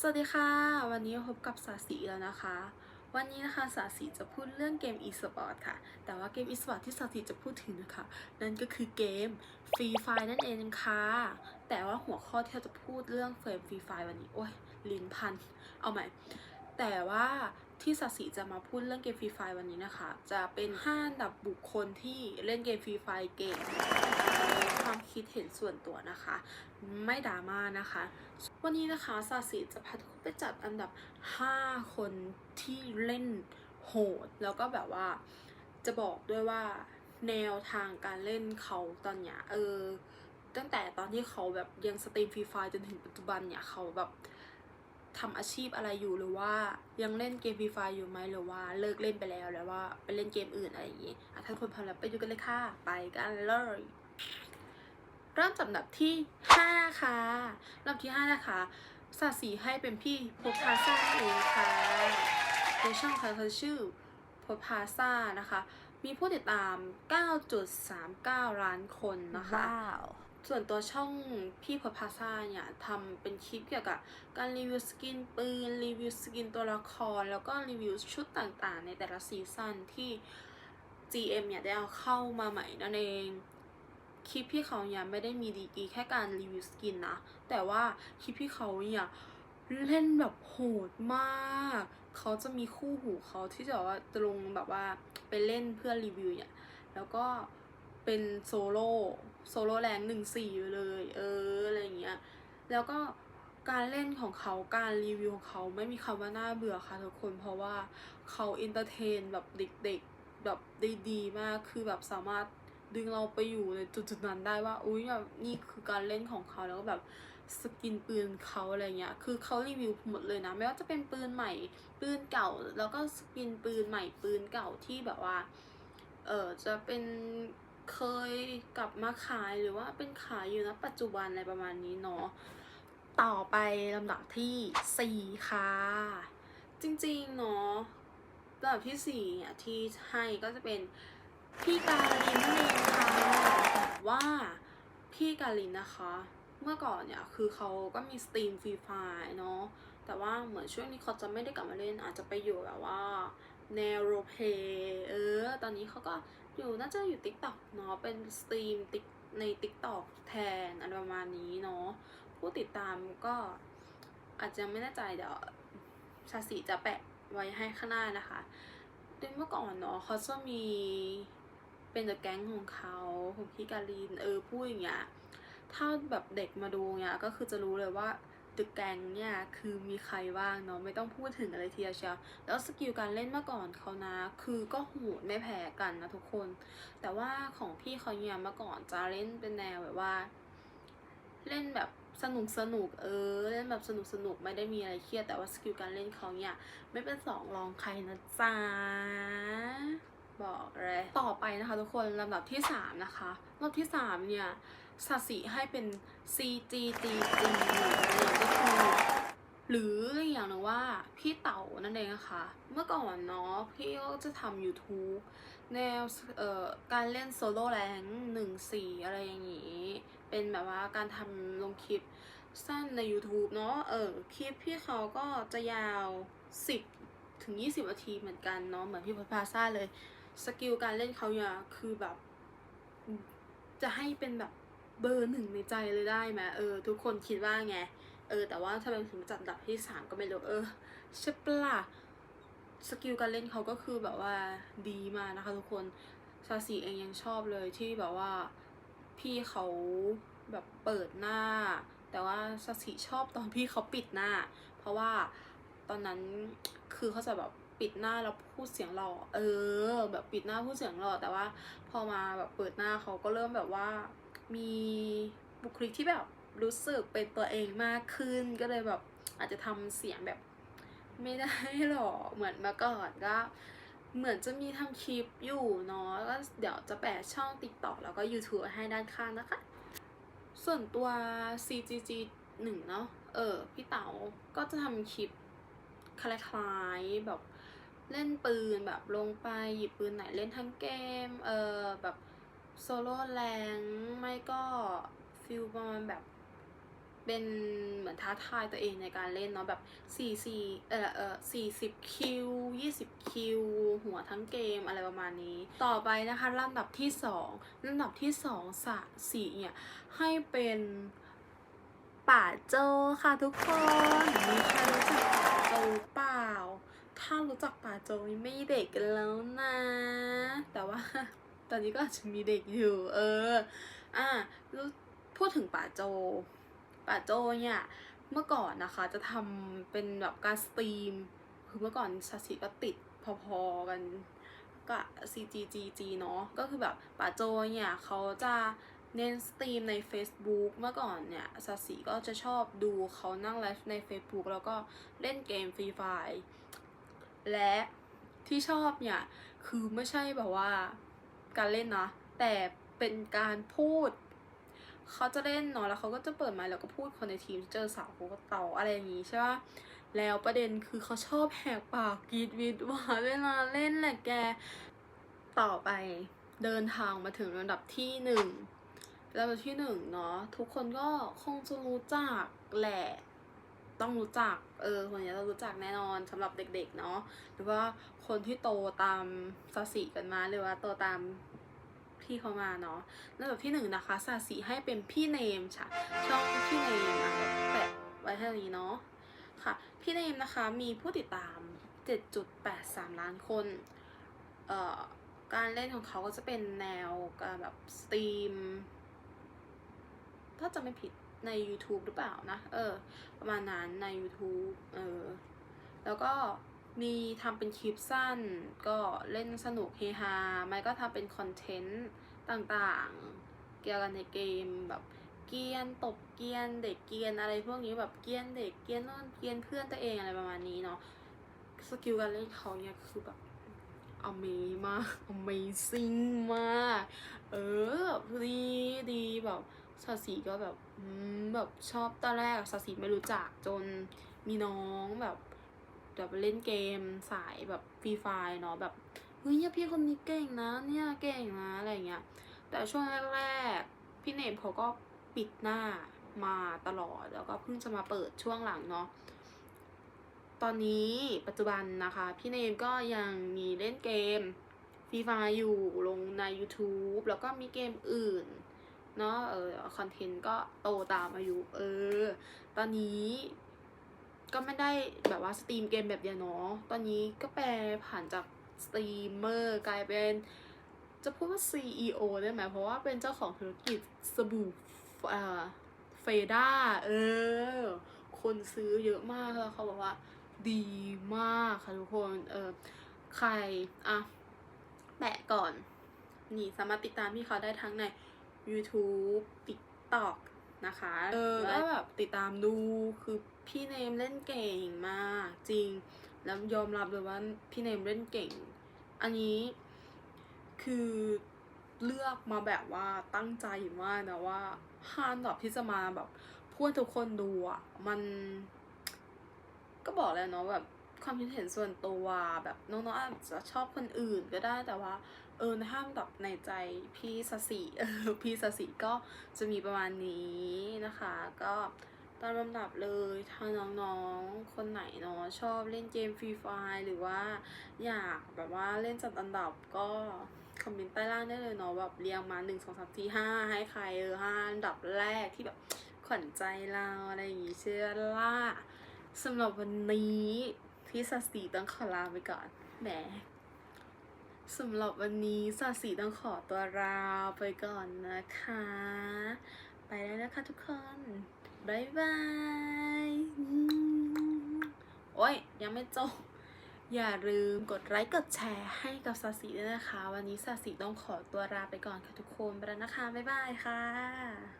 สวัสดีค่ะ วันนี้พบกับสาสีแล้วนะคะ วันนี้นะคะสาสีจะพูดเรื่องเกม e-sport ค่ะ แต่ว่าเกม e-sport ที่สาสีจะพูดถึงนะคะ นั่นก็คือเกม Free Fire นั่นเองค่ะ แต่ว่าหัวข้อที่เราจะพูดเรื่องเฟรม Free Fire วันนี้ โอ้ยลิ้นพัน เอาใหม่ แต่ว่า ที่สาสีจะมาพูดเรื่องเกม Free Fire วันนี้นะคะ จะเป็น5อันดับบุคคลที่เล่นเกม Free Fire เก่งความคิดเห็นส่วนตัวนะคะ ไม่ดราม่านะคะ วันนี้นะคะสาสีจะพาทุกคนไปจัดอันดับ 5 คนที่เล่นโหด แล้วก็แบบว่าจะบอกด้วยว่าแนวทางการเล่นเขาตอนเนี้ยเออตั้งแต่ตอนที่เขาแบบยังสตรีมฟรีไฟจนถึงปัจจุบันเนี่ยเขาแบบ ทำอาชีพอะไรอยู่หรือว่ายังเล่นเกมฟรีไฟอยู่ไหมหรือว่าเลิกเล่นไปแล้วแล้วว่าไปเล่นเกมอื่นอะไรอย่างงี้อะถ้าคนพร้อมแล้วไปดูกันเลยค่ะไปกันเลยเริ่มจากอันดับที่ 5 ค่ะอันดับที่ 5 นะคะสาสีให้เป็นพี่พพาซ่าเองค่ะในช่องเขาเขาชื่อพพาซ่านะคะ มีผู้ติดตาม 9.39 ล้านคนนะคะ ส่วนตัวช่องพี่พพาซ่าเนี่ยทำเป็นคลิปเกี่ยวกับการรีวิวสกินปืน รีวิวสกินตัวละคร แล้วก็รีวิวชุดต่างๆ ในแต่ละซีซั่นที่ GM เนี่ยได้เอาเข้ามาใหม่นั่นเองคลิปพี่เขาเนี่ยไม่ได้มีดีกีแค่การรีวิวสกินนะ แต่ว่าคลิปพี่เขาเนี่ยเล่นแบบโหดมาก เขาจะมีคู่หูเขาที่จะว่าจะลงแบบว่าไปเล่นเพื่อรีวิวเนี่ย แล้วก็เป็นโซโล่ โซโลแรงหนึ่งสี่ไปเลย เอออะไรอย่างเงี้ยแล้วก็การเล่นของเขาการรีวิวของเขาไม่มีคำว่าน่าเบื่อค่ะทุกคนเพราะว่าเขาเอนเตอร์เทนแบบเด็กๆแบบได้ดีมากคือแบบสามารถดึงเราไปอยู่ในจุดๆนั้นได้ว่าอุ้ยแบบนี่คือการเล่นของเขาแล้วก็แบบสกินปืนเขาอะไรเงี้ย คือเขารีวิวหมดเลยนะ ไม่ว่าจะเป็นปืนใหม่ ปืนเก่า แล้วก็สกินปืนใหม่ ปืนเก่าที่แบบว่า เออจะเป็น เคยกลับมาขายหรือว่าเป็นขายอยู่นะปัจจุบันอะไรประมาณนี้เนาะต่อไปลำดับที่ 4 ค่ะ จริงๆเนาะลำดับที่4เนี่ยที่ให้ก็จะเป็นพี่กาลินนั่นเองค่ะแต่ว่าพี่กาลินนะคะ เมื่อก่อนเนี่ยคือเขาก็มีสตรีมฟรีไฟเนาะแต่ว่าเหมือนช่วงนี้เขาจะไม่ได้กลับมาเล่นอาจจะไปอยู่แบบว่าแนวโรเพยเออ ตอนนี้เขาก็ อยู่น่าจะอยู่ TikTok เนาะเป็นสตรีมติ๊กใน TikTok แทนอะไรประมาณนี้เนาะผู้ติดตามก็อาจจะไม่แน่ใจเดี๋ยวชาสีจะแปะไว้ให้ข้างหน้านะคะโดยเมื่อก่อนเนาะเขาจะมีเป็นเดอะแก๊งของเขาของพี่การีนเออพูดอย่างเงี้ยถ้าแบบเด็กมาดูเนี่ยก็คือจะรู้เลยว่า ตึกแกงเนี่ยคือมีใครบ้างเนาะไม่ต้องพูดถึงอะไรทีเดียวเชียวแล้วสกิลการเล่นเมื่อก่อนเขานะ คือก็โหดไม่แพ้กันนะทุกคน แต่ว่าของพี่เขาเนี่ยเมื่อก่อนจะเล่นเป็นแนวแบบว่า เล่นแบบสนุกสนุกเออเล่นแบบสนุกสนุกไม่ได้มีอะไรเครียดแต่ว่าสกิลการเล่นเขาเนี่ยไม่เป็นสองรองใครนะจ๊ะบอกเลยต่อไปนะคะทุกคนลำดับที่สามนะคะลำดับที่สามเนี่ย สาสีให้เป็น CGTG นั่นเองก็คือหรืออย่างนึงว่าพี่เต๋านั่นเองนะคะ เมื่อก่อนเนาะพี่ก็จะทำ YouTube แนวเอ่อการเล่นโซโล่แรงหนึ่งสี่อะไรอย่างงี้ เป็นแบบว่าการทำลงคลิปสั้นใน YouTube เนาะเออคลิปพี่เขาก็จะยาว 10 ถึง 20นาทีเหมือนกันเนาะเหมือนพี่พพาซ่าเลย สกิลการเล่นเขาเนี่ยคือแบบ จะให้เป็นแบบ เบอร์หนึ่งในใจเลยได้ไหมเออ ทุกคนคิดว่าไง เออ แต่ว่าทำไมถึงจัดดับที่สามก็ไม่รู้เออใช่ปะล่ะสกิลการเล่นเขาก็คือแบบว่าดีมากนะคะทุกคนซาสีเองยังชอบเลยที่แบบว่าพี่เขาแบบเปิดหน้า แต่ว่าซาสีชอบตอนพี่เขาปิดหน้า เพราะว่าตอนนั้นคือเขาจะแบบปิดหน้าแล้วพูดเสียงหล่อเออ แบบปิดหน้าพูดเสียงหล่อแต่ว่าพอมาแบบเปิดหน้าเขาก็เริ่มแบบว่า มีบุคลิกที่แบบรู้สึกเป็นตัวเองมากขึ้น ก็เลยแบบอาจจะทำเสียงแบบไม่ได้หรอเหมือนเมื่อก่อนก็เหมือนจะมีทำคลิปอยู่เนาะก็เดี๋ยวจะแปะช่อง TikTok แล้วก็ YouTube ให้ด้านข้างนะคะ ส่วนตัว CGG หนึ่งเนาะเออ พี่เต๋าก็จะทำคลิปคล้ายๆแบบเล่นปืนแบบลงไปหยิบปืนไหนเล่นทั้งเกม เออแบบ โซโล่แรงไม่ก็ฟิลประมาณแบบเป็นเหมือนท้าทายตัวเองในการเล่นเนาะแบบสี่สี่เออเออสี่สิบคิวยี่สิบคิวหัวทั้งเกมอะไรประมาณนี้ ต่อไปนะคะลำดับที่สองลำดับที่สองสะสีเนี่ย ให้เป็นป่าโจค่ะทุกคนมีใครรู้จักป่าโจเปล่า ถ้ารู้จักป่าโจนี่ไม่เด็กกันแล้วนะ แต่ว่า ตอนนี้ก็อาจจะมีเด็กอยู่ เออ อะพูดถึงป่าโจ ป่าโจเนี่ย เมื่อก่อนนะคะจะทำเป็นแบบการสตรีม คือเมื่อก่อนชาสิก็ติดพอๆกันกับ CGGG เนาะ ก็คือแบบป่าโจเนี่ยเขาจะเน้นสตรีมใน Facebook เมื่อก่อนเนี่ยซาสิก็จะชอบดูเขานั่งไลฟ์ใน Facebook แล้วก็เล่นเกมฟรีไฟและที่ชอบเนี่ย คือไม่ใช่แบบว่า การเล่นนะ แต่เป็นการพูด เขาจะเล่นเนาะแล้วเขาก็จะเปิดไมค์แล้วก็พูดคนในทีมเจอสาวเขาก็เต่าอะไรอย่างงี้ใช่ปะแล้วประเด็นคือเขาชอบแหกปากกรีดวิดว่าเวลาเล่นแหละแกต่อไปเดินทางมาถึงระดับที่หนึ่งระดับที่หนึ่งเนาะทุกคนก็คงจะรู้จักแหละ ต้องรู้จัก เออคนนี้เรารู้จักแน่นอนสำหรับเด็ก ๆ เนาะหรือว่าคนที่โตตามซาสีกันมาหรือว่าโตตามพี่เขามาเนาะลำดับที่หนึ่งนะคะซาสีให้เป็นพี่เนมค่ะช่องพี่เนมอะแปะไว้เท่านี้เนาะค่ะพี่เนมนะคะมีผู้ติดตาม 7.83 ล้านคน เอ่อการเล่นของเขาก็จะเป็นแนวแบบสตรีม ถ้าจะไม่ผิด ใน YouTube หรือเปล่านะ เออ ประมาณนั้นใน YouTube เออ แล้วก็มีทำเป็นคลิปสั้น ก็เล่นสนุกเฮฮา ไม่ก็ทำเป็นคอนเทนต์ต่างๆ เกี่ยวกันในเกมแบบเกียนตบเกียนเด็กเกียนอะไรพวกนี้แบบเกียนเด็กเกียนโน่นเกียนเพื่อนตัวเองอะไรประมาณนี้เนาะ สกิลการเล่นเขาเนี่ยคือแบบ Amazing มาก Amazing มาก เออแบบดีดีแบบ สาสีก็แบบแบบชอบตอนแรกสาสีไม่รู้จักจนมีน้องแบบแบบเล่นเกมสายแบบฟรีไฟเนาะแบบเฮ้ยเนี่ยพี่คนนี้เก่งนะเนี่ยเก่งนะอะไรอย่างเงี้ยแต่ช่วงแรกๆพี่เนมเขาก็ปิดหน้ามาตลอดแล้วก็เพิ่งจะมาเปิดช่วงหลังเนาะตอนนี้ปัจจุบันนะคะ พี่เนมก็ยังมีเล่นเกมฟรีไฟอยู่ลงใน YouTube แล้วก็มีเกมอื่น เนาะเออคอนเทนต์ก็โตตามมายู่เออ ตอนนี้ก็ไม่ได้แบบว่าสตรีมเกมแบบเดียวเนาะตอนนี้ก็แปลผ่านจากสตรีมเมอร์กลายเป็นจะพูดว่า CEO ได้ไหมเพราะว่าเป็นเจ้าของธุรกิจสบู่เอ่อเฟด้าเออ คนซื้อเยอะมากแล้วเขาบอกว่าดีมากค่ะทุกคนเออใคร อะ แปะก่อน นี่สามารถติดตามพี่เขาได้ทั้งใน YouTube TikTok นะคะ เออก็แบบติดตามดูคือพี่เนมเล่นเก่งมากจริง แล้วยอมรับเลยว่าพี่เนมเล่นเก่ง อันนี้คือเลือกมาแบบว่าตั้งใจมากนะว่าห้าอันดับที่จะมาแบบพูดให้ทุกคนดูอะ มันก็บอกแล้วเนาะแบบ ความคิดเห็นส่วนตัวแบบน้องๆอาจจะชอบคนอื่นก็ได้แต่ว่า เออห้ามดับในใจพี่สสีเออพี่สสีก็จะมีประมาณนี้นะคะ ก็ตามลำดับเลยถ้าน้องๆ คนไหนเนาะชอบเล่นเกมฟรีไฟหรือว่าอยากแบบว่าเล่นจัดอันดับก็คอมเมนต์ใต้ล่างได้เลยเนาะแบบเรียงมาหนึ่งสองสามสี่ห้าให้ใครเออห้าอันดับแรกที่แบบขวัญใจเราอะไรอย่างงี้เชื่อล่าสำหรับวันนี้ พี่สสีต้องขอลาไปก่อนแหมสำหรับวันนี้สาสีต้องขอตัวลาไปก่อนนะคะ ไปแล้วนะคะทุกคนบ๊ายบายโอ้ยยังไม่จบอย่าลืมกดไลค์กดแชร์ให้กับสาสีด้วยนะคะ วันนี้สาสีต้องขอตัวลาไปก่อนค่ะทุกคนไปแล้วนะคะ บ๊ายบายค่ะ